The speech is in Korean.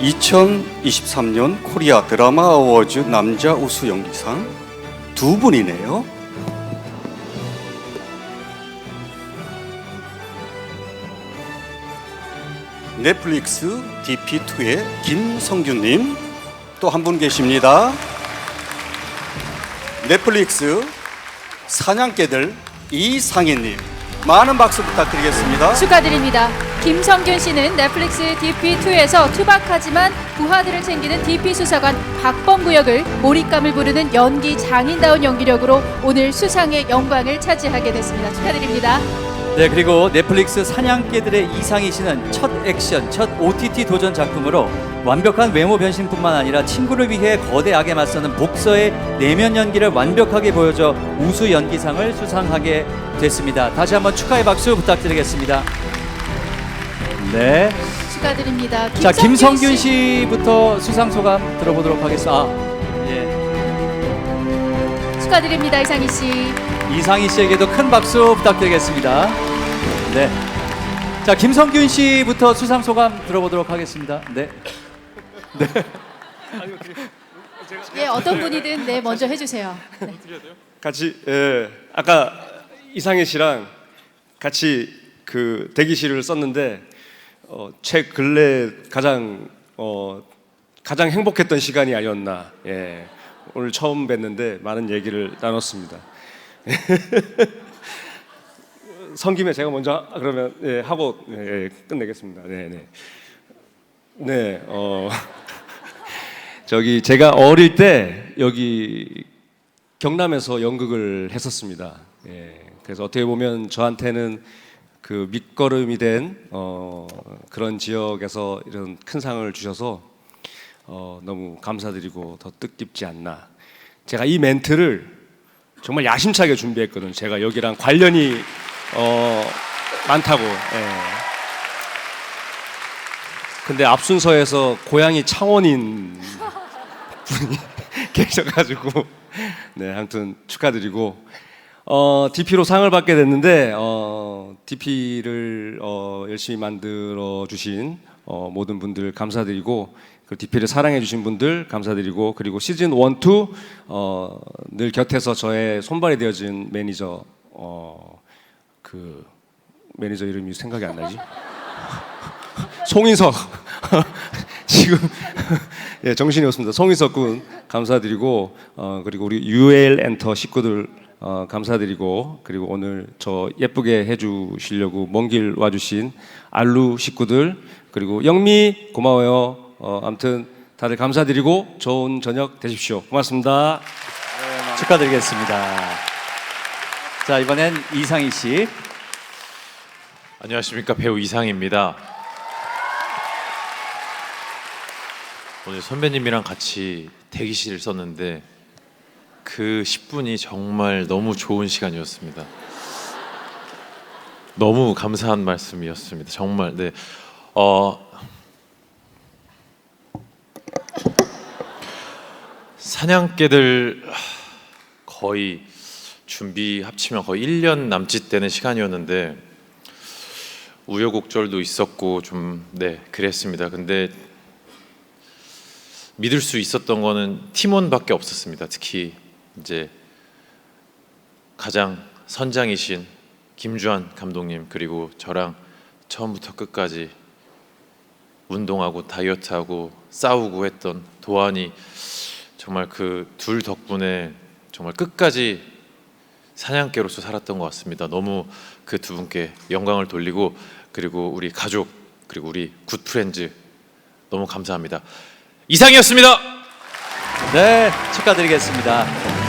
2023년 코리아 드라마 어워즈 남자 우수 연기상 두 분이네요. 넷플릭스 DP2의 김성균님 또 한 분 계십니다. 넷플릭스 사냥개들 이상희님 많은 박수 부탁드리겠습니다. 축하드립니다. 김성균 씨는 넷플릭스 DP2에서 투박하지만 부하들을 챙기는 DP 수사관 박범구 역을 몰입감을 부르는 연기 장인다운 연기력으로 오늘 수상의 영광을 차지하게 됐습니다. 축하드립니다. 네 그리고 넷플릭스 사냥개들의 이상희 씨는 첫 액션, 첫 OTT 도전 작품으로 완벽한 외모 변신뿐만 아니라 친구를 위해 거대 악에 맞서는 복서의 내면 연기를 완벽하게 보여줘 우수 연기상을 수상하게 됐습니다. 다시 한번 축하의 박수 부탁드리겠습니다. 네. 축하드립니다. 자 김성균 씨부터 수상 소감 들어보도록 하겠습니다. 아, 예. 축하드립니다. 이상희 씨. 이상희 씨에게도 큰 박수 부탁드리겠습니다. 네. 자, 김성균 씨부터 수상 소감 들어보도록 하겠습니다. 네. 예, 어떤 분이든 네 먼저 해주세요. 네. 같이 예, 아까 이상해 씨랑 같이 그 대기실을 썼는데 어, 최 근래 가장 어, 가장 행복했던 시간이 아니었나. 예. 오늘 처음 뵀는데 많은 얘기를 나눴습니다. 선 김에 제가 먼저 하- 그러면 예, 하고 예, 예, 끝내겠습니다. 네, 네. 네, 어 저기 제가 어릴 때 여기 경남에서 연극을 했었습니다. 예, 그래서 어떻게 보면 저한테는 그 밑거름이 된 어, 그런 지역에서 이런 큰 상을 주셔서 어, 너무 감사드리고 더 뜻깊지 않나. 제가 이 멘트를 정말 야심차게 준비했거든요. 제가 여기랑 관련이 어, 많다고. 예. 근데 앞순서에서 고향이 창원인 분이 계셔가지고 네 아무튼 축하드리고 어 DP로 상을 받게 됐는데 어 DP를 어 열심히 만들어 주신 어 모든 분들 감사드리고 그 DP를 사랑해 주신 분들 감사드리고 그리고 시즌 1, 2 어, 늘 곁에서 저의 손발이 되어준 매니저 어 그 매니저 이름이 생각이 안 나지? 송인석 지금 예, 정신이 없습니다. 송인석 군 감사드리고 어, 그리고 우리 UL 엔터 식구들 어, 감사드리고 그리고 오늘 저 예쁘게 해주시려고 먼 길 와주신 알루 식구들 그리고 영미 고마워요. 어, 아무튼 다들 감사드리고 좋은 저녁 되십시오. 고맙습니다. 축하드리겠습니다. 자, 이번엔 이상희 씨. 안녕하십니까 배우 이상입니다. 오늘 선배님이랑 같이 대기실 썼는데 그 10분이 정말 너무 좋은 시간이었습니다. 너무 감사한 말씀이었습니다. 정말 네. 어 사냥개들 거의 준비 합치면 거의 1년 남짓 되는 시간이었는데 우여곡절도 있었고 좀 네 그랬습니다. 근데 믿을 수 있었던 거는 팀원밖에 없었습니다. 특히 이제 가장 선장이신 김주한 감독님 그리고 저랑 처음부터 끝까지 운동하고 다이어트하고 싸우고 했던 도안이 정말 그 둘 덕분에 정말 끝까지 사냥개로서 살았던 것 같습니다. 너무 그 두 분께 영광을 돌리고 그리고 우리 가족 그리고 우리 굿 프렌즈 너무 감사합니다. 이상이었습니다. 네, 축하드리겠습니다.